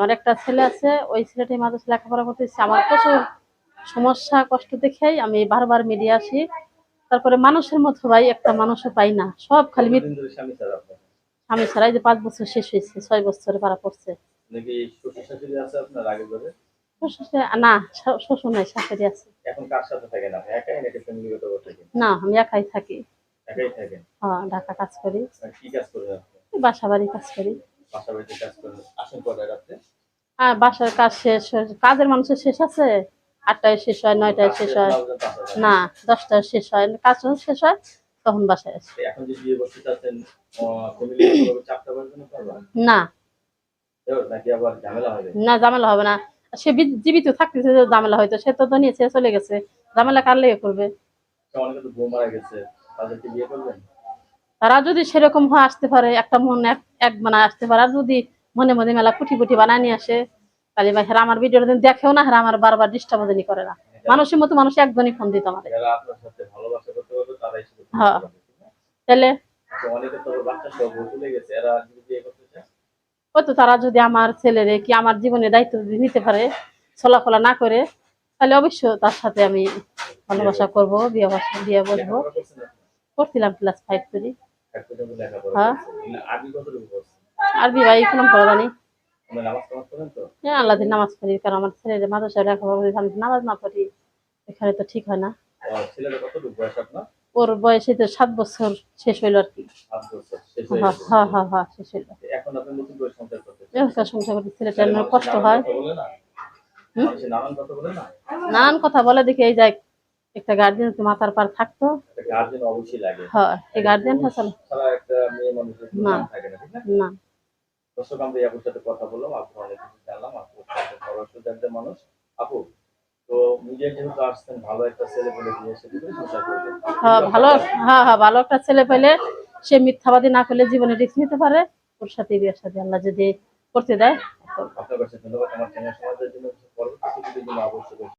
আমার একটা ছেলে আছে ওই ছেলেটি মাদ্রাসা লেখাপড়া করতেছে। আমার প্রচুর সমস্যা কষ্ট দেখেই আমি বারবার মিডিয়া আসি। তারপরে মানুষের মতো ভাই একটা মানুষও পাই না। সব খালি ছাড়া ছাড়াই যে পাঁচ বছর শেষ হয়েছে ছয় বছরে পারা পড়ছে। না শ্বশুর নাই শাশুড়ি আছে। না আমি একাই থাকি। হ্যাঁ ঢাকা কাজ করি। বাসা বাড়ি কাজ করি বাসা বাড়িতে কাজ করেন। আসেন কটায় রাত্রে? আর বাসার কাজ শেষ হয়ে- কাজের মানুষের শেষ আছে? আটটায় শেষ হয় নয়টায় শেষ হয়। না দশটায় শেষ হয়। কাজ শেষ হয় তখন বাসায় আসি। পারবেন না। না ঝামেলা হবে না। সে জীবিত থাকতেছে ঝামেলা হয়তো সে তো দুনিয়া ছেড়ে চলে গেছে। ঝামেলা কার লেগে করবে? তারা যদি সেরকম হয় আসতে পারে একটা মন এক এক বানায় আসতে পারে। আর যদি মনে মনে মেলা কুটি কুটি বানায় নিয়ে আসে। তাহলে ভাই হেরা আমার ভিডিও দেখেও না হেরা আমার বারবার ডিস্টার্ব করে না। মানুষের মতো মানুষ একজনই ফোন দিত আমাদের। হ্যাঁ। তাহলে? তো চায়? ওই তো তারা যদি আমার ছেলেরে কি আমার জীবনে দায়িত্ব নিতে পারে চলাফলা না করে তাহলে অবশ্যই তার সাথে আমি ভালোবাসা করব বিয়ে বাসা বিয়ে বসবো? করছিলাম ক্লাস ফাইভ করি। হ্যাঁ। আরবি ভাই কোনো পড়েন তো? হ্যাঁ আল্লাহ নামাজ পড়ি কারণ আমার ছেলেদের মাদ্রাসায় লেখাপড়া করি আমি নামাজ না পড়ি এখানে তো ঠিক হয় না? ওর বয়সে তো সাত বছর শেষ হইল আর কি। হ্যাঁ হ্যাঁ হ্যাঁ হ্যাঁ শেষ হইল। সংসার করতে কষ্ট হয়? নানান কথা বলে দেখি এই যাই একটা গার্জিয়ান মাথার পার থাকতো। একটা অবশ্যই লাগে। হয় এই গার্জিয়ানটা চলো না? না। দর্শক আমরা আপুর সাথে কথা বললাম আপু অনেক কিছু জানলাম আপু একজন মানুষ। আপু তো মিডিয়া যেহেতু আসছেন ভালো একটা ছেলে বিয়ে সাথে করে হ্যাঁ ভালো হ্যাঁ হ্যাঁ ভালো একটা ছেলে পেলে সে মিথ্যাবাদী না করলে জীবনে রিস্ক নিতে পারে। ওর সাথে বিয়ের সাথে আল্লাহ যদি করতে দেয় আপনার কাছে ধন্যবাদ আমার চ্যানেল সমাজের জন্য পরবর্তী অবশ্যই